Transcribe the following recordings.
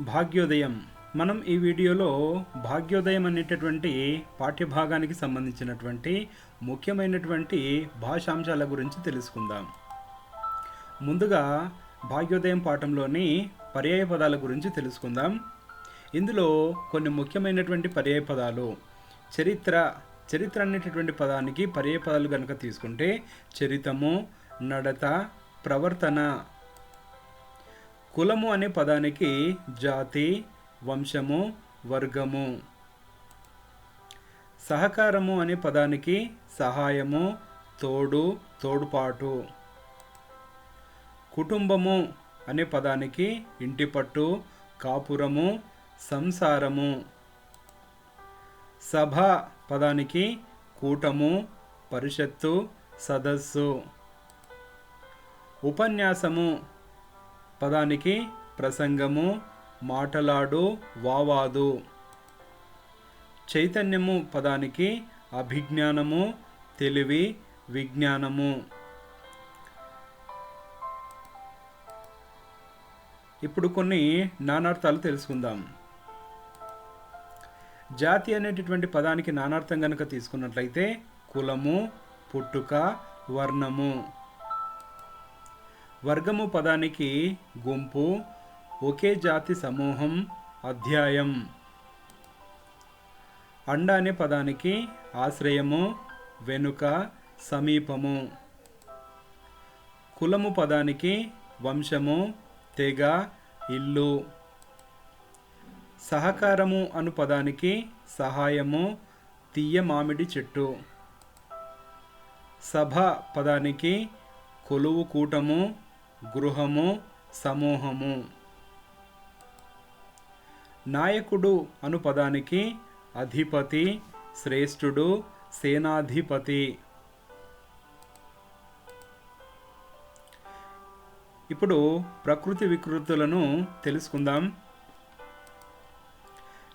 భాగ్యోదయం. మనం ఈ వీడియోలో భాగ్యోదయం అనేటటువంటి పాఠ్యభాగానికి సంబంధించినటువంటి ముఖ్యమైనటువంటి భాషాంశాల గురించి తెలుసుకుందాం. ముందుగా భాగ్యోదయం పాఠంలోని పర్యాయ పదాల గురించి తెలుసుకుందాం. ఇందులో కొన్ని ముఖ్యమైనటువంటి పర్యాయ పదాలు. చరిత్ర. చరిత్ర అనేటటువంటి పదానికి పర్యాయ పదాలు కనుక తీసుకుంటే చరితము నడత ప్రవర్తన కులము అనే పదానికి జాతి వంశము వర్గము. సహకారము అనే పదానికి సహాయము తోడు తోడుపాటు. కుటుంబము అనే పదానికి ఇంటి పట్టు కాపురము సంసారము. సభ పదానికి కూటము పరిషత్తు సదస్సు. ఉపన్యాసము పదానికి ప్రసంగము మాటలాడు వావాదు. చైతన్యము పదానికి అభిజ్ఞానము తెలివి విజ్ఞానము. ఇప్పుడు కొన్ని నానార్థాలు తెలుసుకుందాం. జాతి అనేటటువంటి పదానికి నానార్థం కనుక తీసుకున్నట్లయితే కులము పుట్టుక వర్ణము. వర్గము పదానికి గుంపు ఒకే జాతి సమూహం అధ్యాయం. అండ అనే పదానికి ఆశ్రయము వెనుక సమీపము. కులము పదానికి వంశము తెగ ఇల్లు. సహకారము అను పదానికి సహాయము తీయ మామిడి చెట్టు. సభ పదానికి కొలువు కూటము గృహము సమూహము. నాయకుడు అను పదానికి అధిపతి శ్రేష్ఠుడు సేనాధిపతి. ఇప్పుడు ప్రకృతి వికృతులను తెలుసుకుందాం.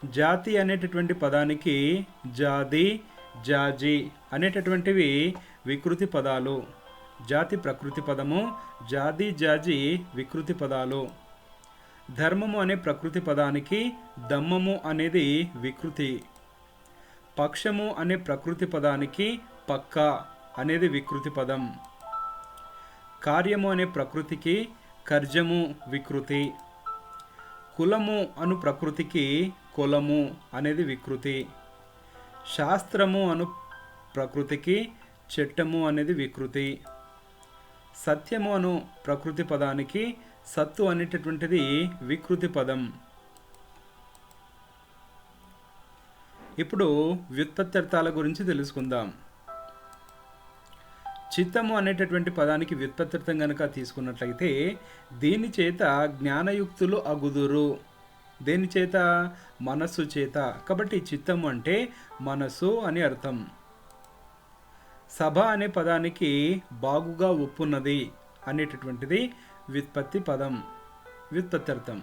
జాతి అనేటటువంటి పదానికి జాది జాజి అనేటటువంటివి వికృతి పదాలు. జాతి ప్రకృతి పదము జాది జాజి వికృతి పదాలు. ధర్మము అనే ప్రకృతి పదానికి దమ్మము అనేది వికృతి. పక్షము అనే ప్రకృతి పదానికి పక్క అనేది వికృతి పదం. కార్యము అనే ప్రకృతికి కర్జము వికృతి. కులము అను ప్రకృతికి కులము అనేది వికృతి. శాస్త్రము అను ప్రకృతికి చెట్టము అనేది వికృతి. సత్యము అను ప్రకృతి పదానికి సత్తు అనేటటువంటిది వికృతి పదం. ఇప్పుడు వ్యుత్పత్త్యర్థాల గురించి తెలుసుకుందాం. చిత్తము అనేటటువంటి పదానికి వ్యుత్పత్త్యర్థం కనుక తీసుకున్నట్లయితే దీని చేత జ్ఞానయుక్తులు అగుదురు. దేని చేత? మనస్సు చేత. కాబట్టి చిత్తము అంటే మనస్సు అని అర్థం. సభ అనే పదానికి బాగుగా ఒప్పున్నది అనేటటువంటిది వ్యుత్పత్తి పదం వ్యుత్పత్త్యర్థం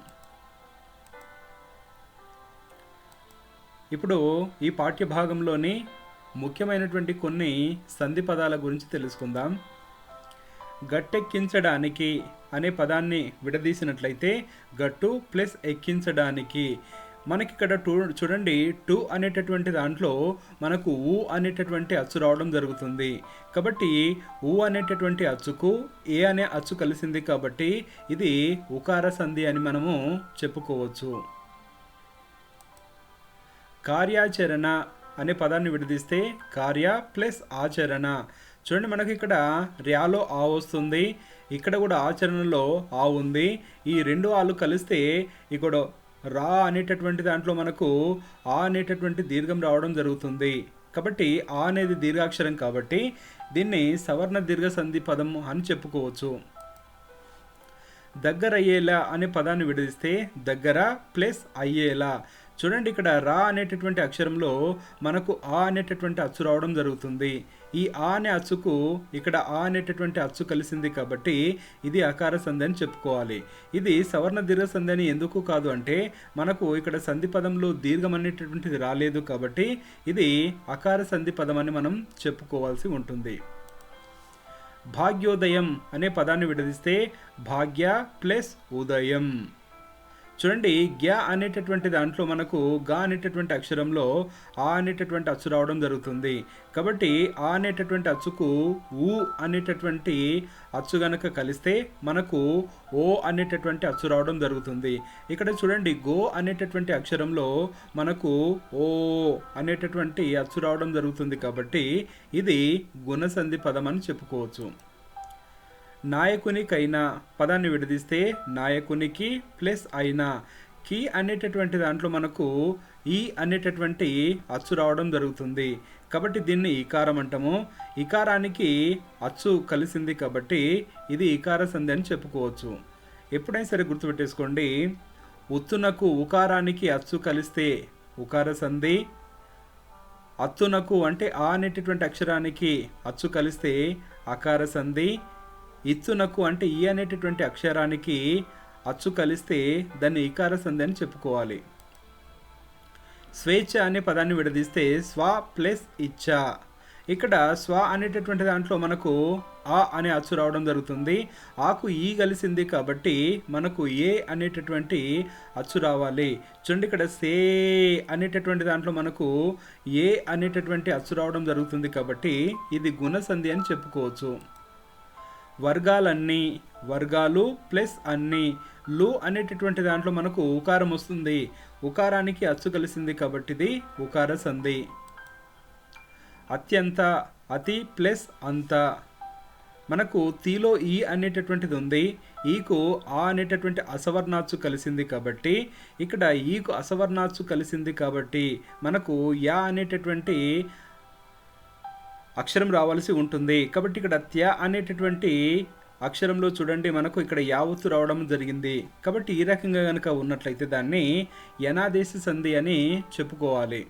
ఇప్పుడు ఈ పాఠ్య భాగంలోని ముఖ్యమైనటువంటి కొన్ని సంధి పదాల గురించి తెలుసుకుందాం. గట్టెక్కించడానికి అనే పదాన్ని విడదీసినట్లయితే గట్టు ప్లస్ ఎక్కించడానికి మనకి ఇక్కడ టూ చూడండి టు అనేటటువంటి దాంట్లో మనకు ఊ అనేటటువంటి అచ్చు రావడం జరుగుతుంది. కాబట్టి ఊ అనేటటువంటి అచ్చుకు ఏ అనే అచ్చు కలిసింది కాబట్టి ఇది ఉకార సంధి అని మనము చెప్పుకోవచ్చు. కార్యాచరణ అనే పదాన్ని విడదీస్తే కార్య ప్లస్ ఆచరణ. చూడండి మనకి ఇక్కడ ర్యాలో ఆ వస్తుంది ఇక్కడ కూడా ఆచరణలో ఆ ఉంది. ఈ రెండు ఆలు కలిస్తే ఇక్కడ రా అనేటటువంటి దాంట్లో మనకు ఆ అనేటటువంటి దీర్ఘం రావడం జరుగుతుంది. కాబట్టి ఆ అనేది దీర్ఘాక్షరం కాబట్టి దీన్ని సవర్ణ దీర్ఘ సంధి పదం అని చెప్పుకోవచ్చు. దగ్గర అయ్యేలా అనే పదాన్ని విడదీస్తే దగ్గర ప్లస్ అయ్యేలా. చూడండి ఇక్కడ రా అనేటటువంటి అక్షరంలో మనకు ఆ అనేటటువంటి అచ్చు రావడం జరుగుతుంది. ఈ ఆ అనే అచ్చుకు ఇక్కడ ఆ అనేటటువంటి అచ్చు కలిసింది కాబట్టి ఇది అకార సంధి అని చెప్పుకోవాలి. ఇది సవర్ణ దీర్ఘ సంధి అని ఎందుకు కాదు అంటే మనకు ఇక్కడ సంధి పదంలో దీర్ఘం అనేటటువంటిది రాలేదు కాబట్టి ఇది అకార సంధి పదం అని మనం చెప్పుకోవాల్సి ఉంటుంది. భాగ్యోదయం అనే పదాన్ని విడదీస్తే భాగ్య ప్లస్ ఉదయం. చూడండి గ్యా అనేటటువంటి దాంట్లో మనకు గా అనేటటువంటి అక్షరంలో ఆ అనేటటువంటి అచ్చు రావడం జరుగుతుంది. కాబట్టి ఆ అనేటటువంటి అచ్చుకు ఊ అనేటటువంటి అచ్చు గనక కలిస్తే మనకు ఓ అనేటటువంటి అచ్చు రావడం జరుగుతుంది. ఇక్కడ చూడండి గో అనేటటువంటి అక్షరంలో మనకు ఓ అనేటటువంటి అచ్చు రావడం జరుగుతుంది కాబట్టి ఇది గుణసంధి పదం అని చెప్పుకోవచ్చు. నాయకునికైనా పదాన్ని విడదీస్తే నాయకునికి ప్లస్ అయినా. కి అనేటటువంటి దాంట్లో మనకు ఈ అనేటటువంటి అచ్చు రావడం జరుగుతుంది. కాబట్టి దీన్ని ఈకారం అంటాము. ఈకారానికి అచ్చు కలిసింది కాబట్టి ఇది ఈకార సంధి అని చెప్పుకోవచ్చు. ఎప్పుడైనా సరే గుర్తుపెట్టేసుకోండి. ఉత్తునకు ఉకారానికి అచ్చు కలిస్తే ఉకార సంధి అత్తునకు అంటే ఆ అనేటటువంటి అక్షరానికి అచ్చు కలిస్తే అకార సంధి ఇచ్చునకు అంటే ఈ అనేటటువంటి అక్షరానికి అచ్చు కలిస్తే దాన్ని ఇకార సంధి అని చెప్పుకోవాలి. స్వేచ్ఛ అనే పదాన్ని విడదీస్తే స్వ ప్లస్ ఇచ్చా. ఇక్కడ స్వ అనేటటువంటి దాంట్లో మనకు ఆ అనే అచ్చు రావడం జరుగుతుంది. ఆకు ఈ కలిసింది కాబట్టి మనకు ఏ అనేటటువంటి అచ్చు రావాలి. చూడండి ఇక్కడ సే అనేటటువంటి దాంట్లో మనకు ఏ అనేటటువంటి అచ్చు రావడం జరుగుతుంది కాబట్టి ఇది గుణసంధి అని చెప్పుకోవచ్చు. వర్గాలన్నీ వర్గాలు ప్లస్ అన్నీ లు అనేటటువంటి దాంట్లో మనకు ఉకారం వస్తుంది. ఉకారానికి అచ్చు కలిసింది కాబట్టి ఇది ఉకార సంధి. అత్యంత అతి ప్లస్ అంత. మనకు తీలో ఈ అనేటటువంటిది ఉంది. ఈకు ఆ అనేటటువంటి అసవర్ణాచ్చు కలిసింది కాబట్టి ఇక్కడ ఈకు అసవర్ణాచ్చు కలిసింది కాబట్టి మనకు యా అనేటటువంటి అక్షరం రావాల్సి ఉంటుంది. కాబట్టి ఇక్కడ త్య అనేటటువంటి అక్షరంలో చూడండి మనకు ఇక్కడ యావత్తు రావడం జరిగింది. కాబట్టి ఈ రకంగా కనుక ఉన్నట్లయితే దాన్ని యనాదేశ సంధి అని చెప్పుకోవాలి.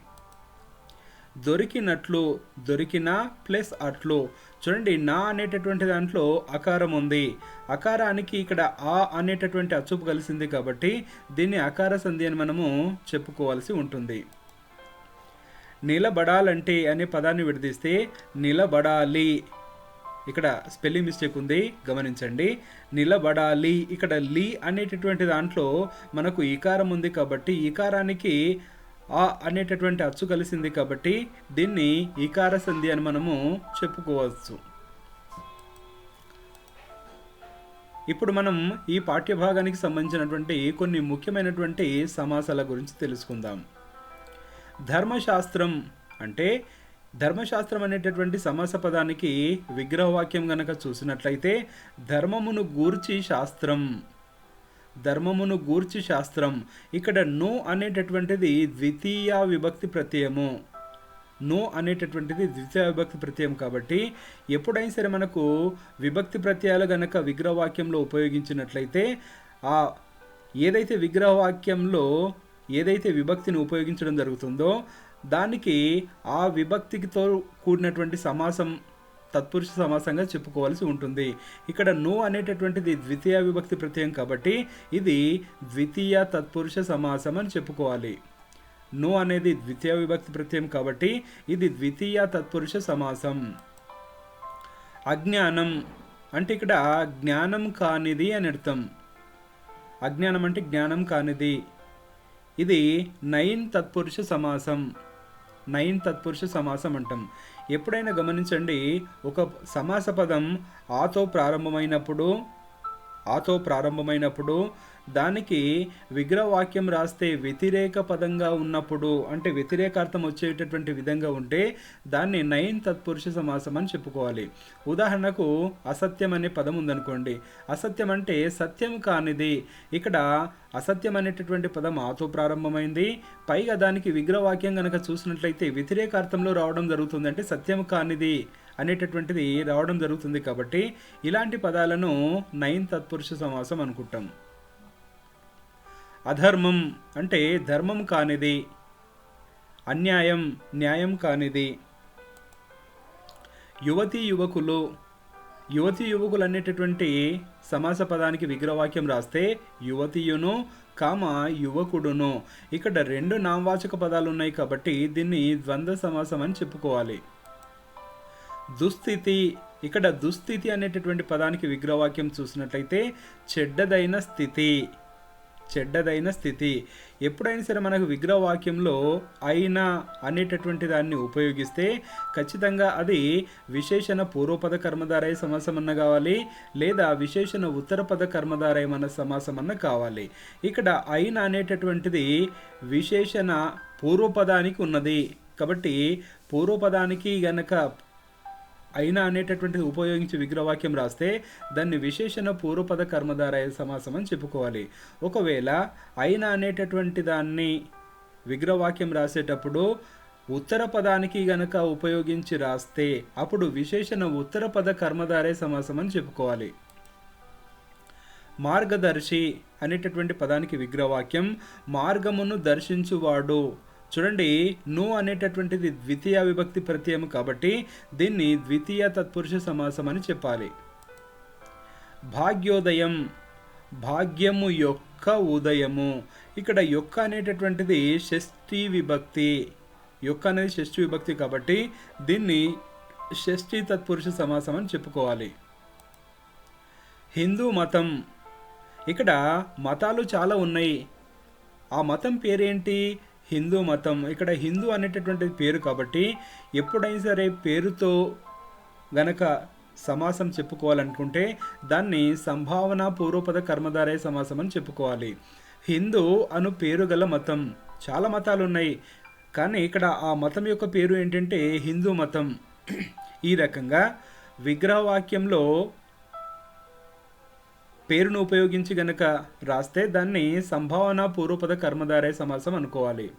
దొరికినట్లు దొరికిన ప్లస్ అట్లు. చూడండి నా అనేటటువంటి దాంట్లో అకారం ఉంది. అకారానికి ఇక్కడ ఆ అనేటటువంటి అచ్చుపు కలిసింది కాబట్టి దీన్ని అకార సంధి అని మనము చెప్పుకోవాల్సి ఉంటుంది. నిలబడాలంటే అనే పదాన్ని విడదీస్తే నిలబడాలి. ఇక్కడ స్పెల్లింగ్ మిస్టేక్ ఉంది గమనించండి. నిలబడాలి ఇక్కడ లీ అనేటటువంటి దాంట్లో మనకు ఈకారం ఉంది కాబట్టి ఈకారానికి ఆ అనేటటువంటి అచ్చు కలిసింది కాబట్టి దీన్ని ఈకార సంధి అని మనము చెప్పుకోవచ్చు. ఇప్పుడు మనం ఈ పాఠ్యభాగానికి సంబంధించినటువంటి కొన్ని ముఖ్యమైనటువంటి సమాసాల గురించి తెలుసుకుందాం. ధర్మశాస్త్రం అంటే ధర్మశాస్త్రం అనేటటువంటి సమాస పదానికి విగ్రహవాక్యం గనక చూసినట్లయితే ధర్మమును గూర్చి శాస్త్రం. ధర్మమును గూర్చి శాస్త్రం. ఇక్కడ నో అనేటటువంటిది ద్వితీయ విభక్తి ప్రత్యయము. నో అనేటటువంటిది ద్వితీయ విభక్తి ప్రత్యయం కాబట్టి ఎప్పుడైనా సరే మనకు విభక్తి ప్రత్యయాలు గనక విగ్రహవాక్యంలో ఉపయోగించినట్లయితే ఆ ఏదైతే విగ్రహవాక్యంలో ఏదైతే విభక్తిని ఉపయోగించడం జరుగుతుందో దానికి ఆ విభక్తితో కూడినటువంటి సమాసం తత్పురుష సమాసంగా చెప్పుకోవాల్సి ఉంటుంది. ఇక్కడ నో అనేటటువంటిది ద్వితీయ విభక్తి ప్రత్యయం కాబట్టి ఇది ద్వితీయ తత్పురుష సమాసం అని చెప్పుకోవాలి. నో అనేది ద్వితీయ విభక్తి ప్రత్యయం కాబట్టి ఇది ద్వితీయ తత్పురుష సమాసం. అజ్ఞానం అంటే ఇక్కడ జ్ఞానం కానిది అని అర్థం. అజ్ఞానం అంటే జ్ఞానం కానిది. ఇది నైన్ తత్పురుష సమాసం. నైన్ తత్పురుష సమాసం అంటాం. ఎప్పుడైనా గమనించండి ఒక సమాస పదం ఆతో ప్రారంభమైనప్పుడు ఆతో ప్రారంభమైనప్పుడు దానికి విగ్రహవాక్యం రాస్తే వ్యతిరేక పదంగా ఉన్నప్పుడు అంటే వ్యతిరేకార్థం వచ్చేటటువంటి విధంగా ఉంటే దాన్ని నైన్ తత్పురుష సమాసం అని చెప్పుకోవాలి. ఉదాహరణకు అసత్యం అనే పదం ఉందనుకోండి. అసత్యం అంటే సత్యం కానిది. ఇక్కడ అసత్యం అనేటటువంటి పదం ఆతో ప్రారంభమైంది. పైగా దానికి విగ్రహవాక్యం కనుక చూసినట్లయితే వ్యతిరేకార్థంలో రావడం జరుగుతుంది అంటే సత్యం కానిది అనేటటువంటిది రావడం జరుగుతుంది కాబట్టి ఇలాంటి పదాలను నైన్ తత్పురుష సమాసం అనుకుంటాం. అధర్మం అంటే ధర్మం కానిది అన్యాయం న్యాయం కానిది. యువతి యువకులు యువతి యువకులు అనేటటువంటి సమాస పదానికి విగ్రహవాక్యం రాస్తే యువతియును కామ యువకుడును. ఇక్కడ రెండు నామవాచక పదాలు ఉన్నాయి కాబట్టి దీన్ని ద్వంద్వ సమాసం అని చెప్పుకోవాలి. దుస్థితి ఇక్కడ దుస్థితి అనేటటువంటి పదానికి విగ్రహవాక్యం చూసినట్లయితే చెడ్డదైన స్థితి. చెడ్డదైన స్థితి. ఎప్పుడైనా సరే మనకు విగ్రహవాక్యంలో అయినా అనేటటువంటి దాన్ని ఉపయోగిస్తే ఖచ్చితంగా అది విశేషణ పూర్వపద కర్మధారయ సమాసమన్న కావాలి లేదా విశేషణ ఉత్తరపద కర్మధారయమన్న సమాసం కావాలి. ఇక్కడ అయిన అనేటటువంటిది విశేషణ పూర్వపదానికి ఉన్నది. కాబట్టి పూర్వపదానికి గనక అయినా అనేటటువంటిది ఉపయోగించి విగ్రహవాక్యం రాస్తే దాన్ని విశేషణ పూర్వపద కర్మధారయ సమాసం అని చెప్పుకోవాలి. ఒకవేళ అయినా అనేటటువంటి దాన్ని విగ్రహవాక్యం రాసేటప్పుడు ఉత్తర పదానికి గనక ఉపయోగించి రాస్తే అప్పుడు విశేషణ ఉత్తర పద కర్మధారయ సమాసం అని చెప్పుకోవాలి. మార్గదర్శి అనేటటువంటి పదానికి విగ్రహవాక్యం మార్గమును దర్శించువాడు చూడండి ను అనేటటువంటిది ద్వితీయ విభక్తి ప్రత్యయం కాబట్టి దీన్ని ద్వితీయ తత్పురుష సమాసం అని చెప్పాలి. భాగ్యోదయం భాగ్యము యొక్క ఉదయము. ఇక్కడ యొక్క అనేటటువంటిది షష్ఠి విభక్తి. యొక్క అనేది షష్ఠి విభక్తి కాబట్టి దీన్ని షష్ఠి తత్పురుష సమాసం అని చెప్పుకోవాలి. హిందూ మతం. ఇక్కడ మతాలు చాలా ఉన్నాయి. ఆ మతం పేరేంటి? హిందూ మతం. ఇక్కడ హిందూ అనేటటువంటి పేరు కాబట్టి ఎప్పుడైనా సరే పేరుతో గనక సమాసం చెప్పుకోవాలనుకుంటే దాన్ని సంభావన పూర్వపద కర్మధారయ సమాసం అని చెప్పుకోవాలి. హిందూ అను పేరు గల మతం. చాలా మతాలు ఉన్నాయి. కానీ ఇక్కడ ఆ మతం యొక్క పేరు ఏంటంటే హిందూ మతం. ఈ రకంగా విగ్రహవాక్యంలో పేరును ఉపయోగించి గనక రాస్తే దాన్ని సంభావన పూర్వపద కర్మధారయ సమాసం అనుకోవాలి.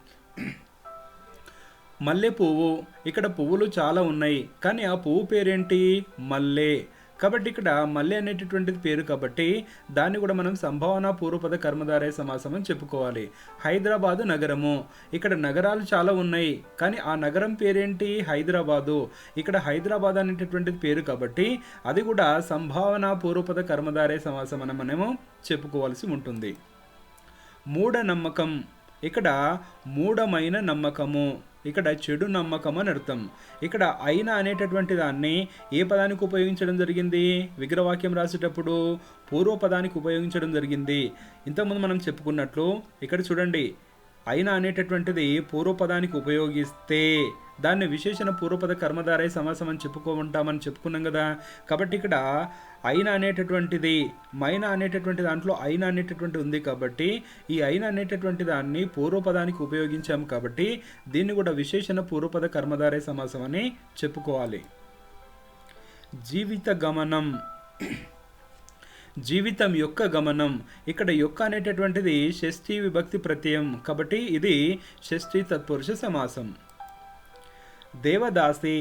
మల్లె పువ్వు ఇక్కడ పువ్వులు చాలా ఉన్నాయి కానీ ఆ పువ్వు పేరేంటి? మల్లె. కాబట్టి ఇక్కడ మల్లె అనేటటువంటిది పేరు కాబట్టి దాన్ని కూడా మనం సంభావన పూర్వపద కర్మధారయ సమాసం అని చెప్పుకోవాలి. హైదరాబాదు నగరము. ఇక్కడ నగరాలు చాలా ఉన్నాయి. కానీ ఆ నగరం పేరేంటి? హైదరాబాదు. ఇక్కడ హైదరాబాద్ అనేటటువంటిది పేరు కాబట్టి అది కూడా సంభావన పూర్వపద కర్మధారయ సమాసం అని మనము చెప్పుకోవాల్సి ఉంటుంది. మూఢనమ్మకం. ఇక్కడ మూఢమైన నమ్మకము. ఇక్కడ చెడు నమ్మకం అని అర్థం. ఇక్కడ అయిన అనేటటువంటి దాన్ని ఏ పదానికి ఉపయోగించడం జరిగింది? విగ్రహవాక్యం రాసేటప్పుడు పూర్వపదానికి ఉపయోగించడం జరిగింది. ఇంతకుముందు మనం చెప్పుకున్నట్లు ఇక్కడ చూడండి అయిన అనేటటువంటిది పూర్వపదానికి ఉపయోగిస్తే దాన్ని విశేషణ పూర్వపద కర్మధారై సమాసం అని చెప్పుకుంటామని చెప్పుకున్నాం కదా. కాబట్టి ఇక్కడ అయిన అనేటటువంటిది మైన అనేటటువంటి దాంట్లో అయిన అనేటటువంటి ఉంది కాబట్టి ఈ అయిన అనేటటువంటి దాన్ని పూర్వపదానికి ఉపయోగించాము కాబట్టి దీన్ని కూడా విశేషణ పూర్వపద కర్మధారై సమాసం అని చెప్పుకోవాలి. జీవిత గమనం. జీవితం యొక్క గమనం. ఇక్కడ యొక్క అనేటటువంటిది షష్ఠీ విభక్తి ప్రత్యయం కాబట్టి ఇది షష్ఠీ తత్పురుష సమాసం. దేవదాసి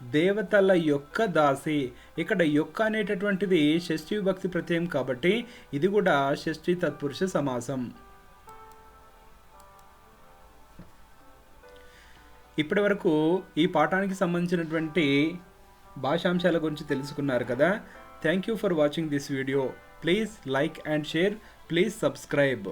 దేవతల యొక్క దాసి. ఇక్కడ యొక్క అనేటటువంటిది షష్ఠీ విభక్తి ప్రత్యయం కాబట్టి ఇది కూడా షష్ఠీ తత్పురుష సమాసం. ఇప్పటి వరకు ఈ పాఠానికి సంబంధించినటువంటి భాషాంశాల గురించి తెలుసుకున్నారు కదా. Thank you for watching this video please like and share please subscribe